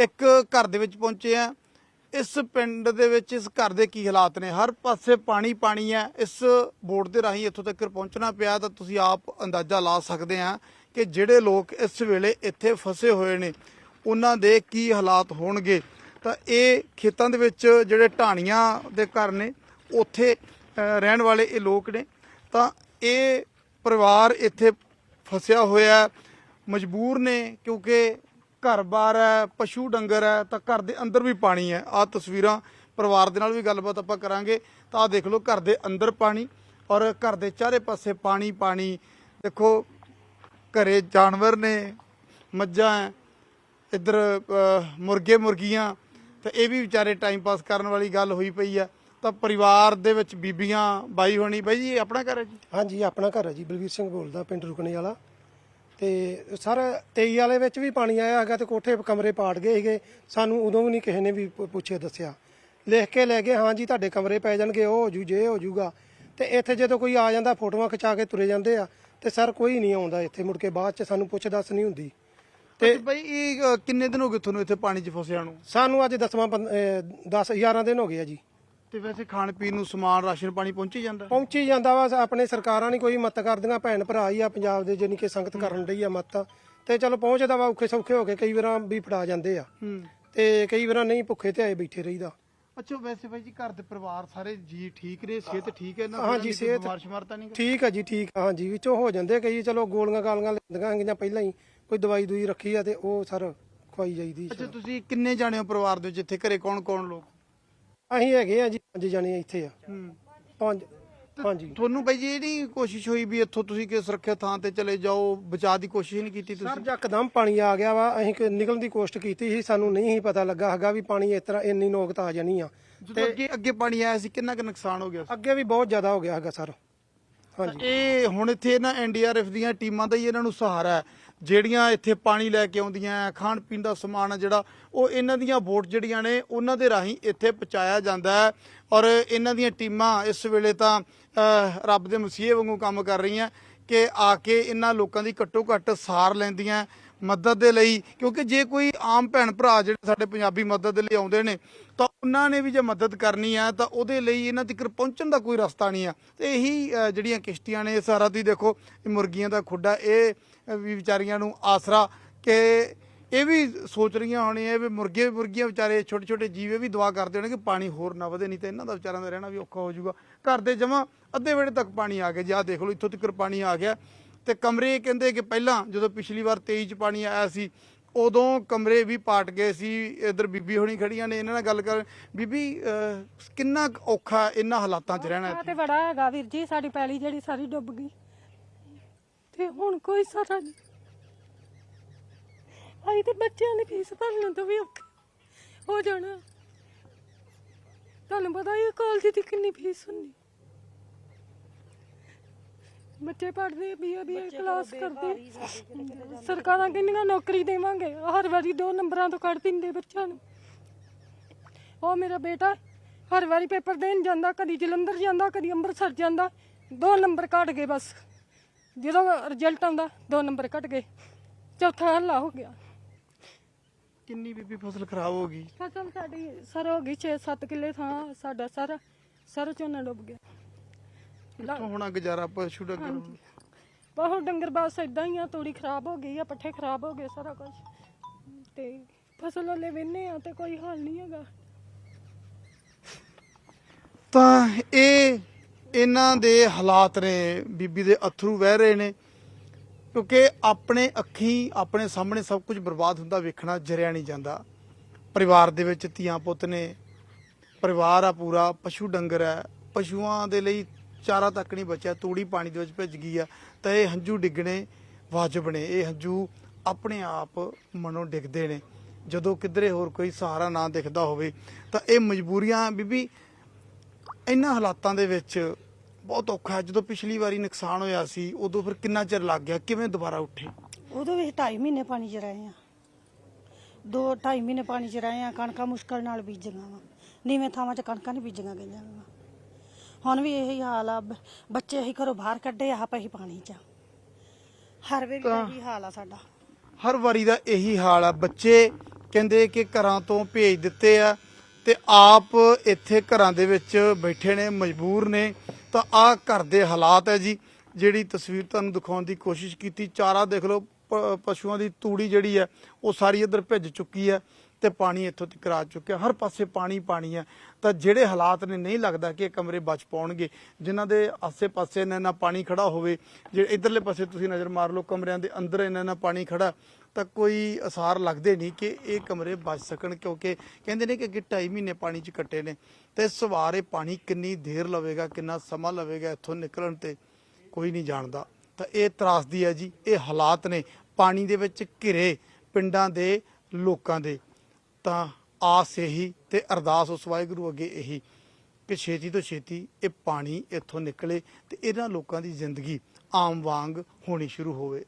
ਇੱਕ ਘਰ ਦੇ ਵਿੱਚ ਪਹੁੰਚੇ ਆ। ਇਸ ਪਿੰਡ ਦੇ ਵਿੱਚ ਇਸ ਘਰ ਦੇ ਕੀ ਹਾਲਾਤ ਨੇ? ਹਰ ਪਾਸੇ ਪਾਣੀ ਪਾਣੀ ਹੈ ਇਸ ਬੋਰਡ ਦੇ ਰਾਹੀਂ ਇੱਥੋਂ ਤੱਕ ਪਹੁੰਚਣਾ ਪਿਆ ਤਾਂ ਤੁਸੀਂ ਆਪ ਅੰਦਾਜ਼ਾ ਲਾ ਸਕਦੇ ਆ ਕਿ ਜਿਹੜੇ ਲੋਕ ਇਸ ਵੇਲੇ ਇੱਥੇ ਫਸੇ ਹੋਏ ਨੇ, ਉਹਨਾਂ ਦੇ ਕੀ ਹਾਲਾਤ ਹੋਣਗੇ? ਤਾਂ ਇਹ ਖੇਤਾਂ ਦੇ ਵਿੱਚ ਜਿਹੜੇ ਢਾਣੀਆਂ ਦੇ ਘਰ ਨੇ, ਉੱਥੇ ਰਹਿਣ ਵਾਲੇ ਇਹ ਲੋਕ ਨੇ। ਤਾਂ ਇਹ ਪਰਿਵਾਰ ਇੱਥੇ ਫਸਿਆ ਹੋਇਆ, ਮਜਬੂਰ ਨੇ ਕਿਉਂਕਿ ਘਰ-ਬਾਰ ਹੈ, ਪਸ਼ੂ ਡੰਗਰ ਹੈ, ਤਾਂ ਘਰ ਦੇ ਅੰਦਰ ਵੀ ਪਾਣੀ ਹੈ। ਆ ਤਸਵੀਰਾਂ ਪਰਿਵਾਰ ਦੇ ਨਾਲ ਵੀ ਗੱਲਬਾਤ ਆਪਾਂ ਕਰਾਂਗੇ। ਤਾਂ ਆ ਦੇਖ ਲਓ, ਘਰ ਦੇ ਅੰਦਰ ਪਾਣੀ ਔਰ ਘਰ ਦੇ ਚਾਰੇ ਪਾਸੇ ਪਾਣੀ ਪਾਣੀ। ਦੇਖੋ, ਘਰੇ ਜਾਨਵਰ ਨੇ, ਮੱਝਾਂ ਹੈ ਇੱਧਰ ਮੁਰਗੇ, ਮੁਰਗੀਆਂ। ਤਾਂ ਇਹ ਵੀ ਵਿਚਾਰੇ ਟਾਈਮ ਪਾਸ ਕਰਨ ਵਾਲੀ ਗੱਲ ਹੋਈ ਪਈ ਆ ਤਾਂ ਪਰਿਵਾਰ ਦੇ ਵਿੱਚ ਬੀਬੀਆਂ, ਬਾਈ ਹੋਣੀ, ਬਾਈ ਜੀ ਆਪਣਾ ਘਰ ਹੈ ਜੀ? ਹਾਂਜੀ, ਆਪਣਾ ਘਰ ਹੈ ਜੀ। ਬਲਵੀਰ ਸਿੰਘ ਬੋਲਦਾ, ਪਿੰਡ ਰੁਕਣੇ ਵਾਲਾ। ਤੇ ਸਰ 23 ਵਾਲੇ ਵਿੱਚ ਵੀ ਪਾਣੀ ਆਇਆ ਹੈਗਾ ਤੇ ਕੋਠੇ ਕਮਰੇ ਪਾੜ ਗਏ ਸੀਗੇ। ਸਾਨੂੰ ਉਦੋਂ ਵੀ ਨਹੀਂ ਕਿਸੇ ਨੇ ਵੀ ਪੁ- ਪੁੱਛਿਆ ਦੱਸਿਆ। ਲਿਖ ਕੇ ਲੈ ਗਏ ਹਾਂ ਜੀ ਤੁਹਾਡੇ ਕਮਰੇ ਪੈ ਜਾਣਗੇ ਉਹ ਹੋ ਜੂ ਜੇ ਹੋ ਜੂਗਾ। ਤੇ ਇੱਥੇ ਜਦੋਂ ਕੋਈ ਆ ਜਾਂਦਾ ਫੋਟੋਆਂ ਖਿਚਾ ਕੇ ਤੁਰੇ ਜਾਂਦੇ ਆ। ਤੇ ਸਰ ਕੋਈ ਨਹੀਂ ਆਉਂਦਾ ਇੱਥੇ ਮੁੜ ਕੇ ਬਾਅਦ ਚ ਸਾਨੂੰ ਪੁੱਛ ਦੱਸ ਨਹੀਂ ਹੁੰਦੀ। ਤੇ ਬਾਈ ਇਹ ਕਿੰਨੇ ਦਿਨ ਹੋ ਗਏ ਤੁਹਾਨੂੰ ਇੱਥੇ ਪਾਣੀ 'ਚ ਫਸਿਆ ਨੂੰ? ਸਾਨੂੰ ਅੱਜ 10ਵਾਂ 10 11 ਦਿਨ ਹੋ ਗਏ ਆ ਜੀ। ਤੇ ਵੈਸੇ ਖਾਣ ਪੀਣ ਨੂੰ ਸਮਾਨ ਰਾਸ਼ਨ ਪਾਣੀ ਪਹੁੰਚੀ ਜਾਂਦਾ? ਪਹੁੰਚੀ ਜਾਂਦਾ ਵਾ ਆਪਣੇ ਸਰਕਾਰਾਂ ਨਹੀਂ ਕੋਈ ਮਤ ਕਰਦੀਆਂ ਭੈਣ ਭਰਾ ਹੀ ਆ ਪੰਜਾਬ ਦੇ ਜਾਨੀ ਕਿ ਸੰਗਤ ਕਰਨ ਲਈ ਆ ਮਤ। ਤੇ ਚਲੋ ਪਹੁੰਚਦਾ ਵਾ ਔਖੇ ਸੌਖੇ ਹੋ ਕੇ ਕਈ ਵਾਰਾਂ ਵੀ ਫੜਾ ਜਾਂਦੇ ਆ। ਹੂੰ। ਤੇ ਕਈ ਵਾਰਾਂ ਨਹੀਂ ਭੁੱਖੇ ਤੇ ਆਏ ਬੈਠੇ ਰਹੀਦਾ। ਅੱਛਾ ਵੈਸੇ ਬਾਈ ਜੀ ਘਰ ਦੇ ਪਰਿਵਾਰ ਸਾਰੇ ਜੀ ਠੀਕ ਨੇ? ਸਿਹਤ ਠੀਕ ਹੈ ਇਹਨਾਂ ਹਾਂਜੀ, ਸਿਹਤ- ਬਿਮਾਰ ਸ਼ਮਾਰ ਤਾਂ ਨਹੀਂ? ਠੀਕ ਆ ਜੀ ਠੀਕ। ਆ ਹਾਂਜੀ ਵਿੱਚੋਂ ਹੋ ਜਾਂਦੇ ਕਈ ਚਲੋ ਗੋਲੀਆਂ ਗਾਲੀਆਂ ਲੈਂਦੀਆਂ ਗਈਆਂ ਪਹਿਲਾਂ ਹੀ। ਕੋਈ ਦਵਾਈ ਦੂਈ ਰੱਖੀ ਆ ਤੇ ਉਹ ਸਰ ਖਵਾਈ ਜਾਈਦੀ ਅੱਛਾ ਤੁਸੀਂ ਕਿੰਨੇ ਜਾਣੇ ਹੋ ਪਰਿਵਾਰ ਦੇ ਇੱਥੇ ਘਰੇ ਕੌਣ ਕੌਣ ਲੋਕ? ਅਸੀਂ ਹੈਗੇ ਆ ਜੀ ਪੰਜ ਜਣੇ ਇੱਥੇ ਆ। ਹੂੰ। ਪੰਜ ਹਾਂਜੀ। ਤੁਹਾਨੂੰ ਬਾਈ ਜੀ ਨਹੀਂ ਕੋਸ਼ਿਸ਼ ਹੋਈ ਵੀ ਇੱਥੋਂ ਤੁਸੀਂ ਕਿ ਸੁਰੱਖਿਅਤ ਥਾਂ ਤੇ ਚਲੇ ਜਾਓ ਬਚਾਅ ਦੀ ਕੋਸ਼ਿਸ਼ ਨਹੀਂ ਕੀਤੀ ਸਰ ਤੁਸੀਂ? ਜੱਕਦਮ ਪਾਣੀ ਆ ਗਿਆ ਵਾ ਅਸੀਂ ਕਿ ਨਿਕਲਣ ਦੀ ਕੋਸ਼ਿਸ਼ ਕੀਤੀ ਸੀ ਸਾਨੂੰ ਨਹੀਂ ਸੀ ਪਤਾ ਲੱਗਾ ਹੈਗਾ ਵੀ ਪਾਣੀ ਇਸ ਤਰ੍ਹਾਂ ਇੰਨੀ ਨੋਕਤ ਆ ਜਾਣੀ ਆ। ਜਦੋਂ ਅੱਗੇ ਅੱਗੇ ਪਾਣੀ ਆਇਆ ਸੀ ਕਿੰਨਾ ਕੁ ਨੁਕਸਾਨ ਹੋ ਗਿਆ ਸੀ? ਅੱਗੇ ਵੀ ਬਹੁਤ ਜ਼ਿਆਦਾ ਹੋ ਗਿਆ ਹੈਗਾ ਸਰ। ਹਾਂਜੀ। ਇਹ ਹੁਣ ਇੱਥੇ ਨਾ ਐਨਡੀਆਰਐਫ ਦੀਆਂ ਟੀਮਾਂ ਦਾ ਹੀ ਇਹਨਾਂ ਨੂੰ ਸਹਾਰਾ ਹੈ। ਜਿਹੜੀਆਂ ਇੱਥੇ ਪਾਣੀ ਲੈ ਕੇ ਆਉਂਦੀਆਂ ਖਾਣ ਪੀਣ ਦਾ ਸਮਾਨ ਆ ਜਿਹੜਾ, ਉਹ ਇਹਨਾਂ ਦੀਆਂ ਵੋਟ ਜਿਹੜੀਆਂ ਨੇ, ਉਹਨਾਂ ਦੇ ਰਾਹੀਂ ਇੱਥੇ ਪਹੁੰਚਾਇਆ ਜਾਂਦਾ ਹੈ ਔਰ ਇਹਨਾਂ ਦੀਆਂ ਟੀਮਾਂ ਇਸ ਵੇਲੇ ਤਾਂ ਰੱਬ ਦੇ ਮਸੀਹੇ ਵਾਂਗੂ ਕੰਮ ਕਰ ਰਹੀਆਂ ਕਿ ਆ ਕੇ ਇਹਨਾਂ ਲੋਕਾਂ ਦੀ ਘੱਟੋ ਘੱਟ ਸਾਰ ਲੈਂਦੀਆਂ ਮਦਦ ਦੇ ਲਈ, ਕਿਉਂਕਿ ਜੇ ਕੋਈ ਆਮ ਭੈਣ ਭਰਾ ਜਿਹੜੇ ਸਾਡੇ ਪੰਜਾਬੀ ਮਦਦ ਦੇ ਲਈ ਆਉਂਦੇ ਨੇ, ਤਾਂ ਉਹਨਾਂ ਨੇ ਵੀ ਜੇ ਮਦਦ ਕਰਨੀ ਆ, ਤਾਂ ਉਹਦੇ ਲਈ ਇਹਨਾਂ ਤੱਕ ਪਹੁੰਚਣ ਦਾ ਕੋਈ ਰਸਤਾ ਨਹੀਂ ਆ। ਤੇ ਇਹੀ ਜਿਹੜੀਆਂ ਕਿਸ਼ਤੀਆਂ ਨੇ ਇਹ ਸਾਰਾ ਤੁਸੀਂ ਦੇਖੋ ਮੁਰਗੀਆਂ ਦਾ ਖੁੱਡਾ, ਇਹ ਵੀ ਵਿਚਾਰੀਆਂ ਨੂੰ ਆਸਰਾ ਕਿ ਇਹ ਵੀ ਸੋਚ ਰਹੀਆਂ ਹੋਣੀਆਂ ਵੀ ਮੁਰਗੇ, ਮੁਰਗੀਆਂ ਵਿਚਾਰੇ ਛੋਟੇ ਛੋਟੇ ਜੀਵੇ ਵੀ ਦੁਆ ਕਰਦੇ ਹੋਣੇ ਕਿ ਪਾਣੀ ਹੋਰ ਨਾ ਵਧੇ, ਨਹੀਂ ਤੇ ਇਹਨਾਂ ਦਾ ਵਿਚਾਰਿਆਂ ਦਾ ਰਹਿਣਾ ਵੀ ਔਖਾ ਹੋ ਜਾਊਗਾ। ਘਰ ਦੇ ਜਮਾ ਅੱਧੇ ਵੇੜੇ ਤੱਕ ਪਾਣੀ ਆ ਗਿਆ, ਜੀ ਆਹ ਦੇਖ ਲਓ, ਇੱਥੋਂ ਤੱਕ ਪਾਣੀ ਆ ਗਿਆ। ਤੇ ਕਮਰੇ ਕਹਿੰਦੇ ਕਿ ਪਹਿਲਾਂ ਜਦੋਂ ਪਿਛਲੀ ਵਾਰ 23 ਚ ਪਾਣੀ ਆਇਆ ਸੀ ਉਦੋਂ ਕਮਰੇ ਵੀ ਪਾਟ ਗਏ ਸੀ ਇਧਰ ਬੀਬੀ ਹੋਣੀ ਖੜੀਆਂ ਨੇ ਇਹਨਾਂ ਨਾਲ ਗੱਲ ਕਰ ਬੀਬੀ ਕਿੰਨਾ ਔਖਾ ਇਹਨਾਂ ਹਾਲਾਤਾਂ 'ਚ ਰਹਿਣਾ ਤੇ ਬੜਾ ਹੈਗਾ ਵੀਰ ਜੀ ਸਾਡੀ ਪੈਲੀ ਜਿਹੜੀ ਸਾਰੀ ਡੁੱਬ ਗਈ। ਤੇ ਹੁਣ ਕੋਈ ਸਾਰਾ ਨਹੀਂ ਆਈ ਤੇ ਬੱਚਿਆਂ ਦੀ ਫੀਸ ਭਰਨ ਤੋਂ ਵੀ ਔਖੇ ਹੋ ਜਾਣਾ। ਤੁਹਾਨੂੰ ਪਤਾ ਹੈ ਕਾਲਜ ਦੀ ਕਿੰਨੀ ਫੀਸ ਹੁੰਦੀ। ਬੱਚੇ ਪੜ੍ਹਦੇ ਬੀਏ ਬੀਏ ਕਲਾਸ ਕਰਦੇ। ਸਰਕਾਰਾਂ ਕਿੰਨੀਆਂ ਨੌਕਰੀ ਦੇਵਾਂਗੇ? ਹਰ ਵਾਰੀ ਦੋ ਨੰਬਰਾਂ ਤੋਂ ਕੱਢ ਦਿੰਦੇ ਬੱਚਿਆਂ ਨੂੰ। ਉਹ ਮੇਰਾ ਬੇਟਾ ਹਰ ਵਾਰੀ ਪੇਪਰ ਦੇਣ ਜਾਂਦਾ ਕਦੀ ਜਲੰਧਰ ਜਾਂਦਾ ਕਦੀ ਅੰਮ੍ਰਿਤਸਰ ਜਾਂਦਾ ਦੋ ਨੰਬਰ ਘਟ ਗਏ ਬਸ। ਜਦੋਂ ਰਿਜ਼ਲਟ ਆਉਂਦਾ ਦੋ ਨੰਬਰ ਘਟ ਗਏ। ਚੌਥਾ ਹੱਲਾ ਹੋ ਗਿਆ। ਕਿੰਨੀ ਬੀਬੀ ਫਸਲ ਖਰਾਬ ਹੋ ਗਈ? ਫਸਲ ਸਾਡੀ ਸਰ ਹੋ ਗਈ 6-7 ਕਿੱਲੇ ਥਾਂ ਸਾਡਾ ਸਾਰਾ ਸਾਰਾ ਝੋਨਾ ਡੁੱਬ ਗਿਆ। ਕਿੱਥੋਂ ਹੋਣਾ ਗੁਜ਼ਾਰਾ? ਪਸ਼ੂ ਡੰਗਰ ਬਹੁਤ ਡੰਗਰ ਬਸ ਇਦਾਂ ਹੀ ਆ ਤੋੜੀ ਖਰਾਬ ਹੋ ਗਈ ਆ ਪੱਠੇ ਖਰਾਬ ਹੋ ਗਏ ਸਾਰਾ ਕੁਝ ਤੇ ਫਸਲ ਵਾਲੇ ਵੇਨੇ ਆ ਤੇ ਕੋਈ ਹੱਲ ਨਹੀਂ ਹੈਗਾ। ਤਾਂ ਇਹ ਇਹਨਾਂ ਦੇ ਹਾਲਾਤ ਨੇ ਬੀਬੀ ਦੇ ਅਥਰੂ ਵਹਿ ਰਹੇ ਨੇ ਕਿਉਂਕਿ ਆਪਣੇ ਅੱਖੀਂ ਆਪਣੇ ਸਾਹਮਣੇ ਸਭ ਕੁਝ ਬਰਬਾਦ ਹੁੰਦਾ ਵੇਖਣਾ ਜਰਿਆ ਨਹੀਂ ਜਾਂਦਾ। ਪਰਿਵਾਰ ਦੇ ਵਿੱਚ ਧੀਆਂ ਪੁੱਤ ਨੇ ਪਰਿਵਾਰ ਆ ਪੂਰਾ ਪਸ਼ੂ ਡੰਗਰ ਹੈ ਪਸ਼ੂਆਂ ਦੇ ਲਈ ਚਾਰਾ ਤੱਕ ਨਹੀਂ ਬਚਿਆ, ਤੂੜੀ ਪਾਣੀ ਦੇ ਵਿੱਚ ਭਿੱਜ ਗਈ ਆ, ਤਾਂ ਇਹ ਹੰਝੂ ਡਿੱਗਣੇ ਵਾਜਬ ਨੇ। ਇਹ ਹੰਝੂ ਆਪਣੇ ਆਪ ਮਨੋਂ ਡਿੱਗਦੇ ਨੇ। ਜਦੋਂ ਕਿਧਰੇ ਹੋਰ ਕੋਈ ਸਹਾਰਾ ਨਾ ਦਿਖਦਾ ਹੋਵੇ, ਤਾਂ ਇਹ ਮਜਬੂਰੀਆਂ ਬੀਬੀ, ਇਹਨਾਂ ਹਾਲਾਤਾਂ ਦੇ ਵਿੱਚ ਬਹੁਤ ਔਖਾ ਹੈ। ਜਦੋਂ ਪਿਛਲੀ ਵਾਰੀ ਨੁਕਸਾਨ ਹੋਇਆ ਸੀ, ਉਦੋਂ ਫਿਰ ਕਿੰਨਾ ਚਿਰ ਲੱਗ ਗਿਆ? ਕਿਵੇਂ ਦੁਬਾਰਾ ਉੱਠੇ? ਉਦੋਂ ਵੀ 2.5 ਮਹੀਨੇ ਪਾਣੀ 'ਚ ਰਹੇ ਆ ਦੋ 2.5 ਮਹੀਨੇ ਪਾਣੀ 'ਚ ਰਹੇ ਆ ਕਣਕਾਂ ਮੁਸ਼ਕਲ ਨਾਲ ਬੀਜੀਆਂ ਵਾ। ਨੀਵੇਂ ਥਾਵਾਂ 'ਚ ਕਣਕਾਂ ਨਹੀਂ ਬੀਜੀਆਂ ਗਈਆਂ ਵਾ। ਹੁਣ ਵੀ ਇਹੀ ਹਾਲ ਆ ਬ- ਬੱਚੇ ਅਸੀਂ ਘਰੋਂ ਬਾਹਰ ਕੱਢੇ ਆ ਪਈ ਪਾਣੀ 'ਚ ਹਰ ਵੇਲੇ ਇਹੀ ਹਾਲ ਆ ਸਾਡਾ। ਹਰ ਵਾਰੀ ਦਾ ਇਹੀ ਹਾਲ ਆ ਬੱਚੇ ਕਹਿੰਦੇ ਕਿ ਘਰਾਂ ਤੋਂ ਭੇਜ ਦਿੱਤੇ ਆ ਤੇ ਆਪ ਇੱਥੇ ਘਰਾਂ ਦੇ ਵਿੱਚ ਬੈਠੇ ਨੇ ਮਜਬੂਰ ਨੇ ਤਾਂ ਆਹ ਘਰ ਦੇ ਹਾਲਾਤ ਹੈ ਜੀ ਜਿਹੜੀ ਤਸਵੀਰ ਤੁਹਾਨੂੰ ਦਿਖਾਉਣ ਦੀ ਕੋਸ਼ਿਸ਼ ਕੀਤੀ ਚਾਰਾ ਦੇਖ ਲਓ ਪ- ਪਸ਼ੂਆਂ ਦੀ ਤੂੜੀ ਜਿਹੜੀ ਹੈ, ਉਹ ਸਾਰੀ ਇੱਧਰ ਭਿੱਜ ਚੁੱਕੀ ਹੈ ਤੇ ਪਾਣੀ ਇੱਥੋਂ ਤੱਕ ਆ ਚੁੱਕਿਆ। ਹਰ ਪਾਸੇ ਪਾਣੀ ਪਾਣੀ ਹੈ। ਤਾਂ ਜਿਹੜੇ ਹਾਲਾਤ ਨੇ, ਨਹੀਂ ਲੱਗਦਾ ਕਿ ਇਹ ਕਮਰੇ ਬਚ ਪਾਉਣਗੇ। ਜਿਨ੍ਹਾਂ ਦੇ ਆਸੇ-ਪਾਸੇ ਇੰਨਾ ਇੰਨਾ ਪਾਣੀ ਖੜਾ ਹੋਵੇ, ਜੇ ਇਧਰਲੇ ਪਾਸੇ ਤੁਸੀਂ ਨਜ਼ਰ ਮਾਰ ਲਓ, ਕਮਰਿਆਂ ਦੇ ਅੰਦਰ ਇੰਨਾ ਇੰਨਾ ਪਾਣੀ ਖੜਾ ਤਾਂ ਕੋਈ ਅਸਾਰ ਲੱਗਦੇ ਨਹੀਂ ਕਿ ਇਹ ਕਮਰੇ ਬਚ ਸਕਣ, ਕਿਉਂਕਿ ਕਹਿੰਦੇ ਨੇ ਕਿ ਅੱਗੇ ਢਾਈ ਮਹੀਨੇ ਪਾਣੀ 'ਚ ਕੱਟੇ ਨੇ। ਤੇ ਸਵਾਰ ਇਹ ਪਾਣੀ ਕਿੰਨੀ ਦੇਰ ਲਵੇਗਾ, ਕਿੰਨਾ ਸਮਾਂ ਲਵੇਗਾ ਇੱਥੋਂ ਨਿਕਲਣ ਤੇ ਕੋਈ ਨਹੀਂ ਜਾਣਦਾ। ਤਾਂ ਇਹ ਤਰਾਸਦੀ ਹੈ ਜੀ, ਇਹ ਹਾਲਾਤ ਨੇ। ਪਾਣੀ ਦੇ ਵਿੱਚ ਘਿਰੇ ਪਿੰਡਾਂ ਦੇ ਲੋਕਾਂ ਦੇ। ਤਾਂ ਆਸ ਇਹੀ ਤੇ ਅਰਦਾਸ ਉਸ ਵਾਹਿਗੁਰੂ ਅੱਗੇ ਇਹੀ ਕਿ ਛੇਤੀ ਤੋਂ ਛੇਤੀ ਇਹ ਪਾਣੀ ਇੱਥੋਂ ਨਿਕਲੇ ਤੇ ਇਹਨਾਂ ਲੋਕਾਂ ਦੀ ਜ਼ਿੰਦਗੀ ਆਮ ਵਾਂਗ ਹੋਣੀ ਸ਼ੁਰੂ ਹੋਵੇ।